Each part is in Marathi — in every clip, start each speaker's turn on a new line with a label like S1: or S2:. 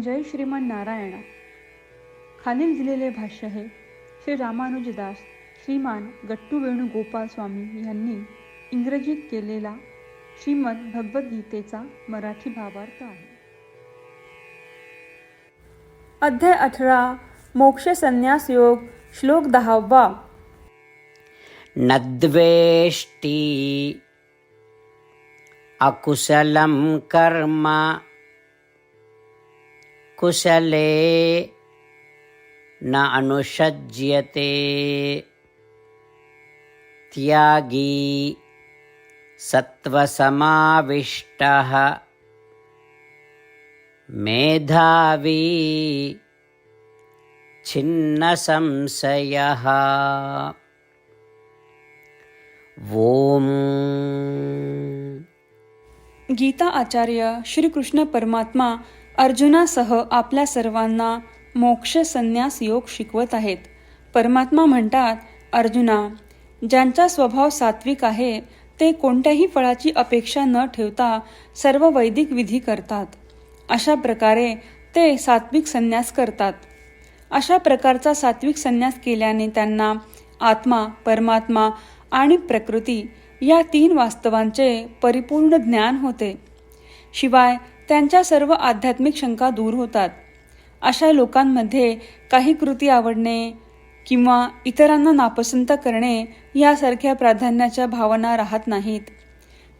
S1: जय श्रीमान नारायणा. खालील दिलेले भाष्य हे श्री रामानुजदास श्रीमान गट्टू वेणुगोपाल स्वामी यांनी इंग्रजीत केलेला श्रीमद भगवद्गीतेचा मराठी भावार्थ आहे. अध्याय अठरा मोक्ष संन्यास योग श्लोक दहावा.
S2: न द्वेष्टि अकुशलं कर्म कुशले न अनुषज्यते। त्यागी सत्त्वसमाविष्टः। मेधावी छिन्नसंशयः। ॐ
S1: गीता आचार्य श्रीकृष्ण परमात्मा अर्जुनासह आपल्या सर्वांना मोक्ष संन्यास योग शिकवत आहेत. परमात्मा म्हणतात अर्जुना ज्यांचा स्वभाव सात्विक आहे ते कोणत्याही फळाची अपेक्षा न ठेवता सर्व वैदिक विधी करतात. अशा प्रकारे ते सात्विक संन्यास करतात. अशा प्रकारचा सात्विक संन्यास केल्याने त्यांना आत्मा परमात्मा आणि प्रकृती या तीन वास्तवांचे परिपूर्ण ज्ञान होते. शिवाय त्यांच्या सर्व आध्यात्मिक शंका दूर होतात. अशा लोकांमध्ये काही कृती आवडणे किंवा इतरांना नापसंत करणे यासारख्या प्राधान्याच्या भावना राहत नाहीत.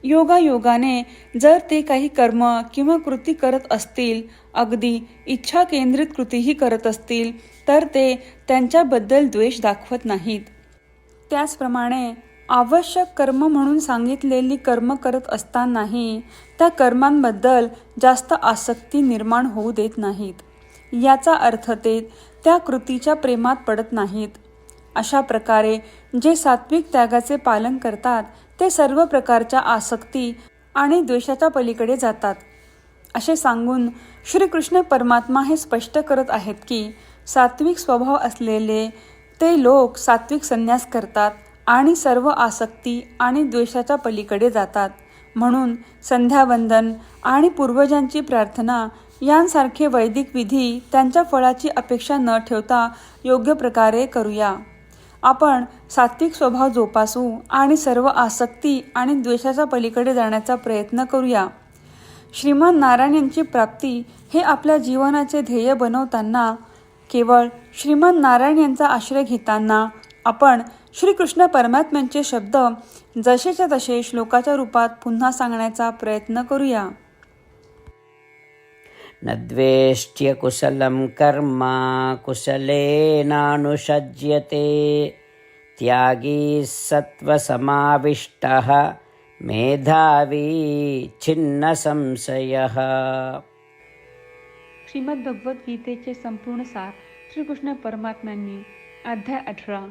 S1: योगायोगाने जर ते काही कर्म किंवा कृती करत असतील अगदी इच्छा केंद्रित कृतीही करत असतील तर ते त्यांच्याबद्दल द्वेष दाखवत नाहीत. त्याचप्रमाणे आवश्यक कर्म म्हणून सांगितलेली कर्म करत असतानाही त्या कर्मांबद्दल जास्त आसक्ती निर्माण होऊ देत नाहीत. याचा अर्थ ते त्या कृतीच्या प्रेमात पडत नाहीत. अशा प्रकारे जे सात्विक त्यागाचे पालन करतात ते सर्व प्रकारच्या आसक्ती आणि द्वेषाच्या पलीकडे जातात. असे सांगून श्रीकृष्ण परमात्मा हे स्पष्ट करत आहेत की सात्विक स्वभाव असलेले ते लोक सात्विक संन्यास करतात. आणि सर्व आसक्ती आणि द्वेषाच्या पलीकडे जातात. म्हणून संध्यावंदन आणि पूर्वजांची प्रार्थना यांसारखे वैदिक विधी त्यांच्या फळाची अपेक्षा न ठेवता योग्य प्रकारे करूया. आपण सात्विक स्वभाव जोपासू आणि सर्व आसक्ती आणि द्वेषाच्या पलीकडे जाण्याचा प्रयत्न करूया. श्रीमान नारायण यांची प्राप्ती हे आपल्या जीवनाचे ध्येय बनवताना केवळ श्रीमान नारायण यांचा आश्रय घेताना आपण श्रीकृष्ण परमात्म्यांचे शब्द जसेच्या तसे श्लोकाच्या रूपात पुन्हा सांगण्याचा प्रयत्न करूया.
S2: न द्वेष्ट्य कुशलं कर्म कुशलेनानुषज्यते त्यागी सत्त्वसमाविष्टः मेधावी छिन्नसंशयः.
S1: श्रीमद भगवद्गीतेचे संपूर्ण सार श्रीकृष्ण परमात्म्यांनी अध्याय अठरा.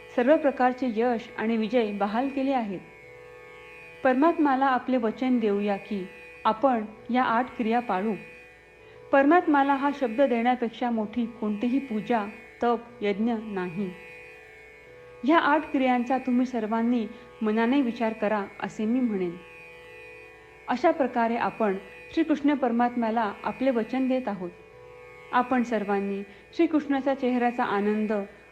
S1: सर्व प्रकारचे यश आणि विजय बहाल केले आहेत. परमात्माला आपले वचन देऊया की आपण या आठ क्रिया पाळू. परमात्माला हा शब्द देण्यापेक्षा मोठी कोणतीही पूजा तप यज्ञ नाही. ह्या आठ क्रियांचा तुम्ही सर्वांनी मनाने विचार करा असे मी म्हणेन. अशा प्रकारे आपण श्रीकृष्ण परमात्म्याला आपले वचन देत आहोत. आपण सर्वांनी श्रीकृष्णाच्या चेहऱ्याचा आनंद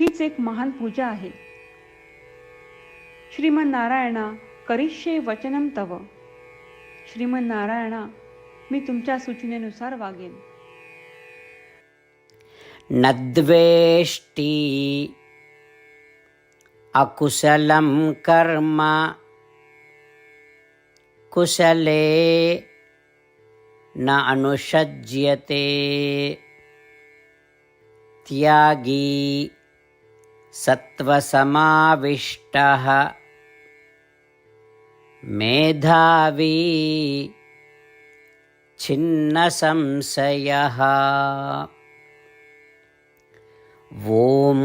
S1: हीच एक महान पूजा आहे. श्रीमन नारायणा करिष्ये वचनम तव. श्रीमन नारायणा मी तुमच्या सूचनेनुसार वागेन.
S2: नद्वेष्टी अकुशलं कर्म कुशले न अनुषज्यते त्यागी सत्त्वसमाविष्टः मेधावी छिन्नसंशयः ॐ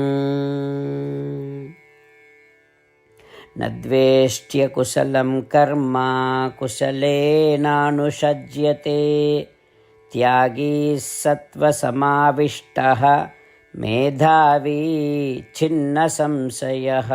S2: न द्वेष्ट्यकुशलं कर्म कुशलेनानुषज्यते त्यागी सत्त्वसमाविष्टः मेधावी छिन्नसंशयः